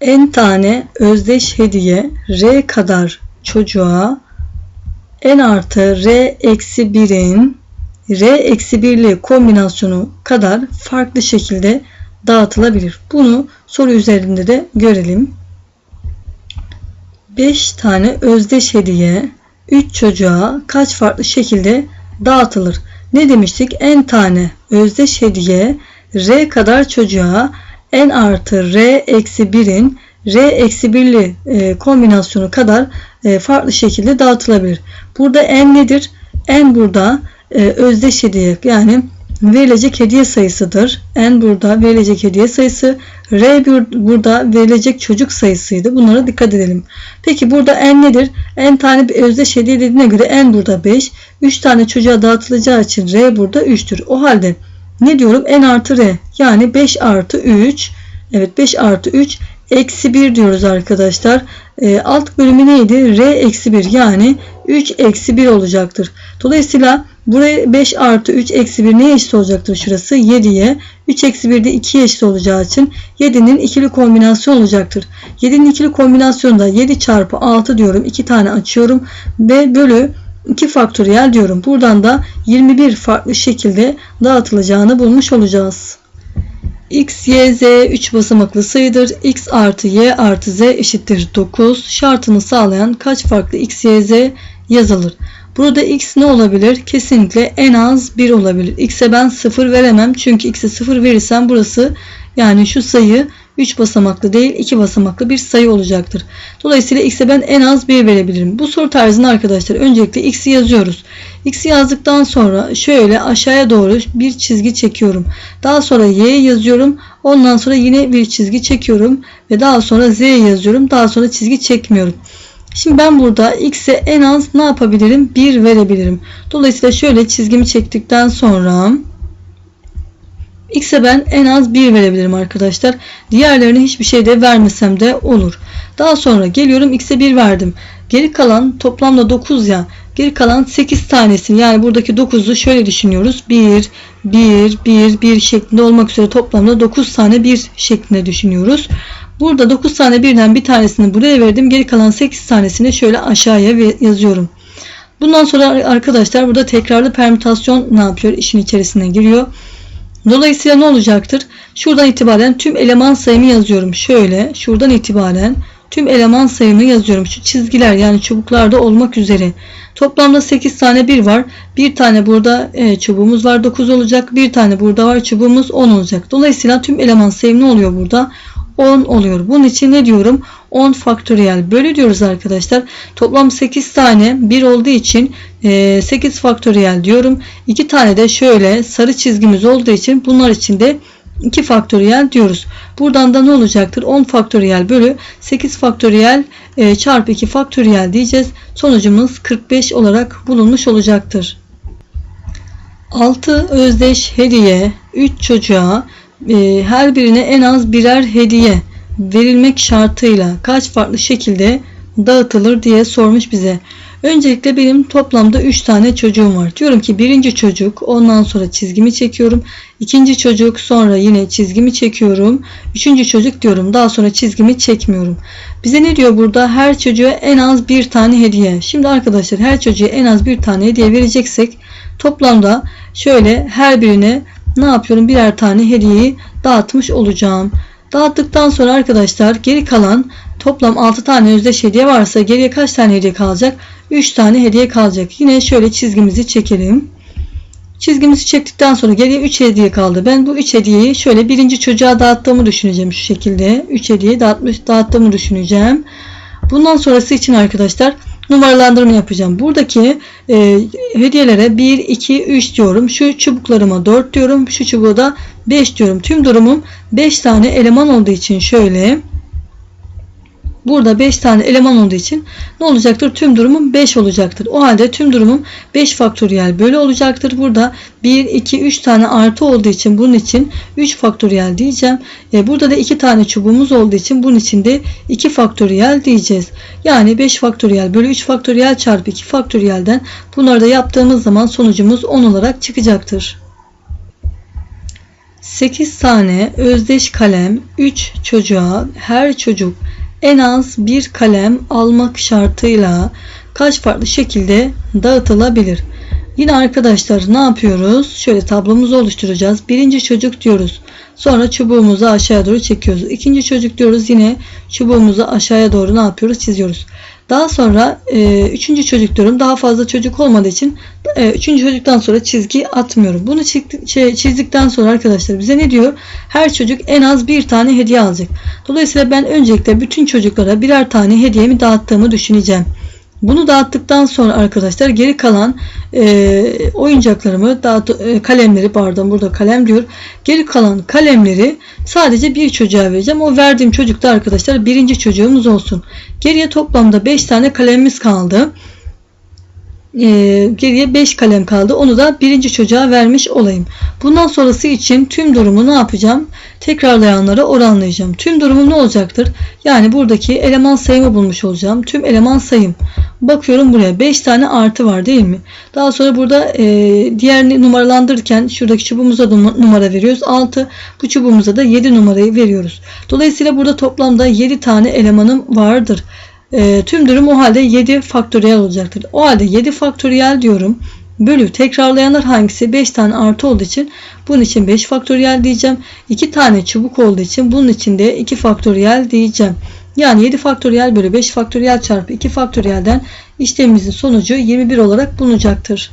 n tane özdeş hediye r kadar çocuğa n artı r eksi 1'in r eksi 1'li kombinasyonu kadar farklı şekilde dağıtılabilir. Bunu soru üzerinde de görelim. 5 tane özdeş hediye 3 çocuğa kaç farklı şekilde dağıtılır? Ne demiştik? n tane özdeş hediye r kadar çocuğa n artı r eksi 1'in r eksi 1'li e, kombinasyonu kadar e, farklı şekilde dağıtılabilir. Burada n nedir? n burada e, özdeş hediye yani verilecek hediye sayısıdır. N burada verilecek hediye sayısı. R burada verilecek çocuk sayısıydı. Bunlara dikkat edelim. Peki burada N nedir? N tane bir özdeş hediye dediğine göre N burada 5. 3 tane çocuğa dağıtılacağı için R burada 3'tür. O halde ne diyorum? N artı R. Yani 5 artı 3. Evet 5 artı 3 eksi 1 diyoruz arkadaşlar. E, alt bölümü neydi? R eksi 1 yani 3 eksi 1 olacaktır. Dolayısıyla buraya 5 artı 3 eksi 1 neye eşit olacaktır şurası? 7'ye. 3 eksi 1 de 2'ye eşit olacağı için 7'nin ikili kombinasyon olacaktır. 7'nin ikili kombinasyonunda 7 çarpı 6 diyorum. 2 tane açıyorum. Ve bölü 2 faktöriyel diyorum. Buradan da 21 farklı şekilde dağıtılacağını bulmuş olacağız. x, y, z 3 basamaklı sayıdır. x artı y artı z eşittir 9. Şartını sağlayan kaç farklı x, y, z yazılır? Burada x ne olabilir? Kesinlikle en az 1 olabilir. x'e ben 0 veremem. Çünkü x'e 0 verirsem burası yani şu sayı 3 basamaklı değil 2 basamaklı bir sayı olacaktır. Dolayısıyla x'e ben en az 1 verebilirim. Bu soru tarzında arkadaşlar öncelikle x'i yazıyoruz. x'i yazdıktan sonra şöyle aşağıya doğru bir çizgi çekiyorum. Daha sonra y yazıyorum. Ondan sonra yine bir çizgi çekiyorum. Ve daha sonra z yazıyorum. Daha sonra çizgi çekmiyorum. Şimdi ben burada x'e en az ne yapabilirim? 1 verebilirim. Dolayısıyla şöyle çizgimi çektikten sonra x'e ben en az 1 verebilirim arkadaşlar. Diğerlerine hiçbir şey de vermesem de olur. Daha sonra geliyorum x'e 1 verdim. Geri kalan toplamda 9 ya. Geri kalan 8 tanesini yani buradaki 9'u şöyle düşünüyoruz. 1, 1, 1, 1 şeklinde olmak üzere toplamda 9 tane 1 şeklinde düşünüyoruz. Burada 9 tane birden bir tanesini buraya verdim. Geri kalan 8 tanesini şöyle aşağıya yazıyorum. Bundan sonra arkadaşlar burada tekrarlı permütasyon ne yapıyor? İşin içerisine giriyor. Dolayısıyla ne olacaktır? Şuradan itibaren tüm eleman sayımı yazıyorum. Şöyle şuradan itibaren tüm eleman sayımı yazıyorum. Şu çizgiler yani çubuklarda olmak üzere. Toplamda 8 tane 1 var. Bir tane burada e, çubuğumuz var 9 olacak. Bir tane burada var çubuğumuz 10 olacak. Dolayısıyla tüm eleman sayım ne oluyor burada? 10 oluyor. Bunun için ne diyorum? 10 faktöriyel bölü diyoruz arkadaşlar. Toplam 8 tane 1 olduğu için 8 e, faktöriyel diyorum. 2 tane de şöyle sarı çizgimiz olduğu için bunlar için de 2 faktöriyel diyoruz. Buradan da ne olacaktır? 10 faktöriyel bölü 8 faktöriyel e, çarpı 2 faktöriyel diyeceğiz. Sonucumuz 45 olarak bulunmuş olacaktır. 6 özdeş hediye 3 çocuğa e, her birine en az birer hediye verilmek şartıyla kaç farklı şekilde dağıtılır diye sormuş bize. Öncelikle benim toplamda 3 tane çocuğum var. Diyorum ki birinci çocuk ondan sonra çizgimi çekiyorum. ikinci çocuk sonra yine çizgimi çekiyorum. Üçüncü çocuk diyorum daha sonra çizgimi çekmiyorum. Bize ne diyor burada? Her çocuğa en az bir tane hediye. Şimdi arkadaşlar her çocuğa en az bir tane hediye vereceksek toplamda şöyle her birine ne yapıyorum? Birer tane hediyeyi dağıtmış olacağım. Dağıttıktan sonra arkadaşlar geri kalan toplam 6 tane özdeş hediye varsa geriye kaç tane hediye kalacak? 3 tane hediye kalacak. Yine şöyle çizgimizi çekelim. Çizgimizi çektikten sonra geriye 3 hediye kaldı. Ben bu 3 hediyeyi şöyle birinci çocuğa dağıttığımı düşüneceğim şu şekilde. 3 hediye dağıtmış, dağıttığımı düşüneceğim. Bundan sonrası için arkadaşlar numaralandırma yapacağım. Buradaki e, hediyelere 1, 2, 3 diyorum. Şu çubuklarıma 4 diyorum. Şu çubuğa da 5 diyorum. Tüm durumum 5 tane eleman olduğu için şöyle Burada 5 tane eleman olduğu için ne olacaktır? Tüm durumum 5 olacaktır. O halde tüm durumum 5 faktöriyel bölü olacaktır. Burada 1, 2, 3 tane artı olduğu için bunun için 3 faktöriyel diyeceğim. E, burada da 2 tane çubuğumuz olduğu için bunun için de 2 faktöriyel diyeceğiz. Yani 5 faktöriyel bölü 3 faktöriyel çarpı 2 faktöriyelden bunları da yaptığımız zaman sonucumuz 10 olarak çıkacaktır. 8 tane özdeş kalem 3 çocuğa her çocuk en az bir kalem almak şartıyla kaç farklı şekilde dağıtılabilir? Yine arkadaşlar ne yapıyoruz? Şöyle tablomuzu oluşturacağız. Birinci çocuk diyoruz. Sonra çubuğumuzu aşağıya doğru çekiyoruz. İkinci çocuk diyoruz. Yine çubuğumuzu aşağıya doğru ne yapıyoruz? Çiziyoruz. Daha sonra e, üçüncü çocuk diyorum. Daha fazla çocuk olmadığı için e, üçüncü çocuktan sonra çizgi atmıyorum. Bunu şey, çizdikten sonra arkadaşlar bize ne diyor? Her çocuk en az bir tane hediye alacak. Dolayısıyla ben öncelikle bütün çocuklara birer tane hediyemi dağıttığımı düşüneceğim. Bunu dağıttıktan sonra arkadaşlar geri kalan e, oyuncaklarımı dağıt, e, kalemleri pardon burada kalem diyor. Geri kalan kalemleri sadece bir çocuğa vereceğim. O verdiğim çocuk da arkadaşlar birinci çocuğumuz olsun. Geriye toplamda 5 tane kalemimiz kaldı. Ee, geriye 5 kalem kaldı. Onu da birinci çocuğa vermiş olayım. Bundan sonrası için tüm durumu ne yapacağım? Tekrarlayanlara oranlayacağım. Tüm durumum ne olacaktır? Yani buradaki eleman sayımı bulmuş olacağım. Tüm eleman sayım. Bakıyorum buraya 5 tane artı var değil mi? Daha sonra burada e, diğer numaralandırırken şuradaki çubuğumuza num- numara veriyoruz. 6 bu çubuğumuza da 7 numarayı veriyoruz. Dolayısıyla burada toplamda 7 tane elemanım vardır. E, tüm durum o halde 7 faktöriyel olacaktır. O halde 7 faktöriyel diyorum. Bölü tekrarlayanlar hangisi? 5 tane artı olduğu için bunun için 5 faktöriyel diyeceğim. 2 tane çubuk olduğu için bunun için de 2 faktöriyel diyeceğim. Yani 7 faktöriyel bölü 5 faktöriyel çarpı 2 faktöriyelden işlemimizin sonucu 21 olarak bulunacaktır.